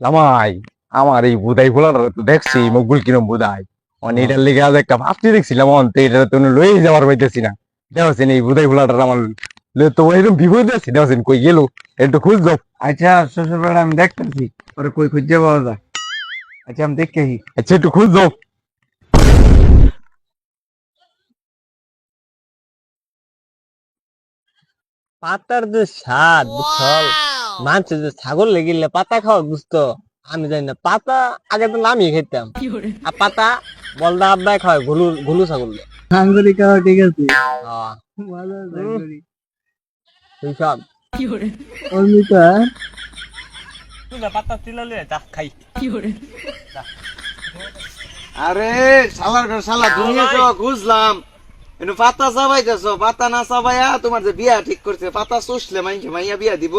জামাই আমার এই বুদাই গুলার তো দেখছি মকবুল কিরম বুদাই। অন এটার লেগে আজ একটা ভাবছি দেখছিলাম অন তো এটা তো লয়ে যাওয়ার পাইতেছি না। দেখছেন এই বুদাই গুলাটার আমার তো এরকম বিপদ আছে দেখছেন কই গেল? একটু খুঁজ দাও। আচ্ছা শ্বশুর বাড়ি আমি দেখতেছি ওরে কই খুঁজে পাওয়া যায়। আচ্ছা আমি দেখে আচ্ছা একটু খুঁজ দাও। পাতার যে স্বাদ বুঝছল মানছে যে ছাগল লেগিলে পাতা খাওয়া বুঝতো আমি জানি না পাতা আগে তো নামিয়ে খেতাম। আর পাতা বলদা আব্বাই খাওয়ায় ঘুলু ঘুলু ছাগল। দিয়ে। খাওয়া ঠিক আছে? ভালো আছে হুম। আঙ্গুরি। এইসব অমৃতা? তুই পাতা তিলালে যা খাই। আরে শালার ঘর শালা দুনিয়া সব বুঝলাম কিন্তু পাতা চাবাইতেছ পাতা না চাবাইয়া তোমার যে বিয়া ঠিক করছে পাতা চুষলে মাইকে মাইয়া বিয়া দিব।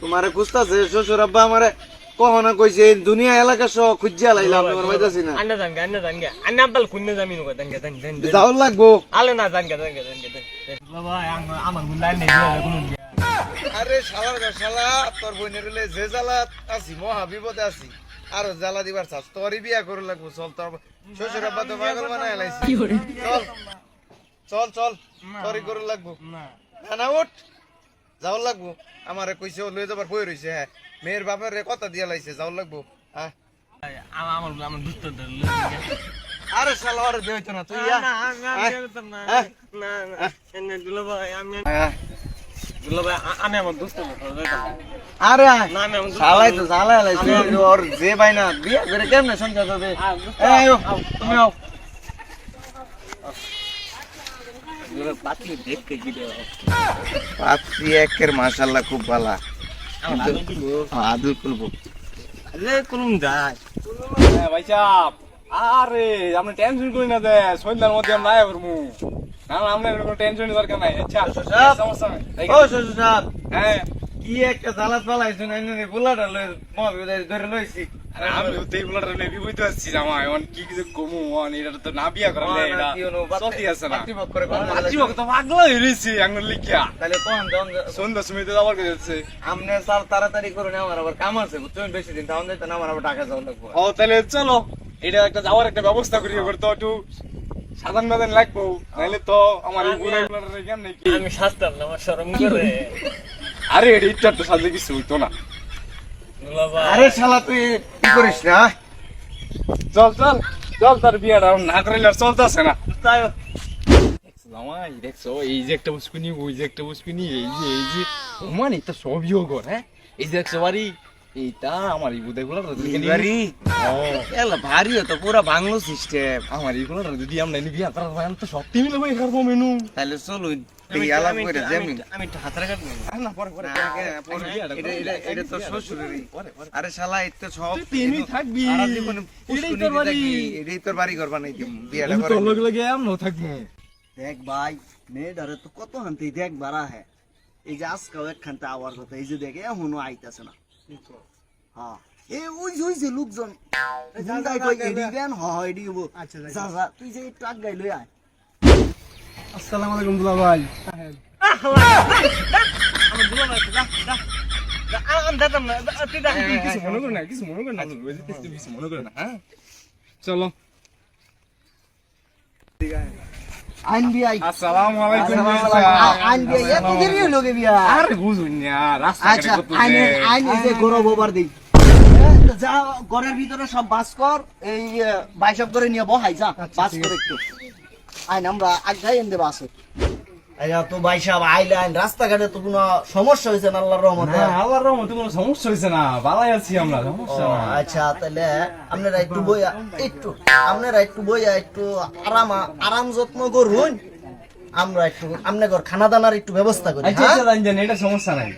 তোমারে খুঁজতাছে শ্বশুর আব্বা আমারে কখনো কইছে এই দুনিয়া এলাকা সহ খুঁজিয়া লাইলাম তোমার পাইতাছি না। আন্না জানগে আন্না জানগে। আন্না আব্বাল কুন্নে জামিন কই জানগে জান জান যাও লাগবো। আলে না জানগে জানগে জানগে বাবা আমার গুলাই নেই আরে ঘর শালা তোর হলে যে জ্বালা আছি মহা বিপদে আছি। আরও জ্বালা দিবার চাস তোরই বিয়া করে লাগবো চল তোর শ্বশুর আব্বা তো পাগল বানায় লাইছি চল চল চল তোরই করে লাগবো না না উঠ যাও লাগবো আমারে কইছে লয়ে যাবার বই রইছে হ্যাঁ মেয়ের বাপের রে কথা দিয়া লাইছে যাও লাগবো হ্যাঁ আমার আমার আমার দুষ্ট আরে শালা ওরে দেই না তুই ইয়া না বিয়ে করতাম না হ্যাঁ? না না আরে শালাই তো ওর যে ভাই না বিয়া করে কেমনে তুমি আও। পাত্রী একের মাশাআল্লাহ খুব ভালো আদুল আরে কোন যায় ভাই সাহেব। আরে আপনি টেনশন করি না দে সন্ধ্যার মধ্যে আমরা আয়া করব। না না আপনার টেনশনের দরকার নাই। আচ্ছা সমস্যা নাই ও শ্বশুর সাহেব। হ্যাঁ। কি একটা জ্বালাত পালাইছো না এনে বুলাটা লই মহাবিদ্যালয় ধরে লইছি। আমি তো এই বলার লেবি আসছি জামাই অন কি কিছু কমু অন এটা তো না বিয়া করা না, এটা কি হলো, বাত- চলতে আছে না। বাতিবক করে কথা তো পাগলা হয়ে রয়েছে আঙ্গুল লিখিয়া। তাহলে কোন জন সন্ধ্যা সময় তো যাবার যাচ্ছে আমনে স্যার তাড়াতাড়ি করে আমার আবার কাম আছে বুঝছেন? বেশি দিন তাহলে তো আমার আবার টাকা যাওয়া লাগবে। ও তাহলে চলো এটা একটা যাওয়ার একটা ব্যবস্থা করি এবার তো একটু সাধারণ বাদান লাগবো নাহলে তো আমার এই গুলাই গুলার কেমন নাকি? আমি শাস্তাম না আমার শরম করে। আরে এটা ইচ্ছা তো সাজে কিছু হইতো না। দুলো ভাই আরে শালা তুই কি করিস না? চল চল চল তার বিয়াটা না করিলে আর চলতেছে না। তাই জামাই দেখছ এই যে একটা উস্কুনি ওই যে একটা উস্কুনি এই যে এই যে। ওমান এটা সবই হ্যাঁ? এই যে দেখছ বাড়ি এইটা আমার এই এলা ভারী তো পুরা বাংলো সিস্টেম আমার এই যদি আমরা ভাই তো সত্যি মিলে করব মেনু। তাহলে এই আলাপ করে আমি একটু হাত রাখার না পরে পরে এটা তো শ্বশুরেরই। আরে শালা এটা সব তুই থাকবি। এটাই তোর বাড়ি। এটাই তোর বাড়ি করবা নাই বিয়াটা আমি করে তোর লগে লগে আমরাও থাকব। দেখ ভাই মেয়েটারে তো কত হানতে দেখ বাড়া হ্যাঁ এই যে আজকাল একখানতে আওয়ার কথা এই যে দেখে এখনও আইতাছে না। হ্যাঁ এ ওই যে লোকজন হুন্দাই কই এডি দেন হ হ এডি হব যা যা তুই যে একটু আগাই লই আয় আসসালামু আলাইকুম দুলা ভাই আমার দুলো ভাই দা দা আমি দাদাম না তুই দা কিছু মনে করে না কিছু মনে করে না ওই যে কিছু কিছু মনে করে না হ্যাঁ চলো আইন আগে আসসালামু আলাইকুম। আইন বিয়াই এত দেরি হলো গে বিয়া আরে বুঝুন না রাস্তা আচ্ছা আইন আইন এই যে গরব ওভার দেই যা ঘরের ভিতরে সব বাস কর এই বাইসব করে নিয়ে বহাই যা বাস করে একটু। আইন আমরা আগাই এনে বাসে। আইয়া তো ভাই সাহেব আইলে আইন রাস্তাঘাটে তো কোনো সমস্যা হয়েছে না আল্লাহর রহমতে? আল্লাহর রহমতে কোনো সমস্যা হয়েছে না ভালাই আছি আমরা সমস্যা না আচ্ছা তাহলে আপনারা একটু বইয়া একটু আপনারা একটু বইয়া একটু আরাম আরাম যত্ন করুন। আমরা একটু আপনাদের খানা দানার একটু ব্যবস্থা করি আচ্ছা হ্যাঁ? আচ্ছা এটা সমস্যা নাই।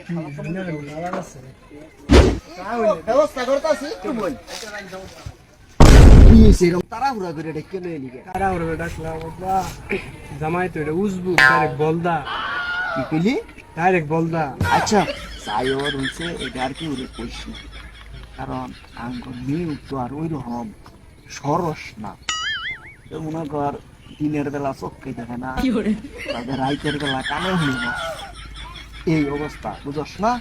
ব্যবস্থা করতেছি একটু বই এরকম তাড়াহুড়া করে ডেকে লয়ে নিগে কারা ওরে ডাকলাম বাবা জামাই তো এটা উজবু ডাইরেক্ট বলদা। কি কইলি? ডাইরেক্ট বলদা। আচ্ছা চাই ওর হইছে এটা আর কি ওরে কারণ আঙ্গ মেয়ে তো আর ওই রকম সরস না। মনে কর দিনের বেলা চোখকে দেখে না তাদের রাইতের বেলা কানে হই না। এই অবস্থা বুঝস না?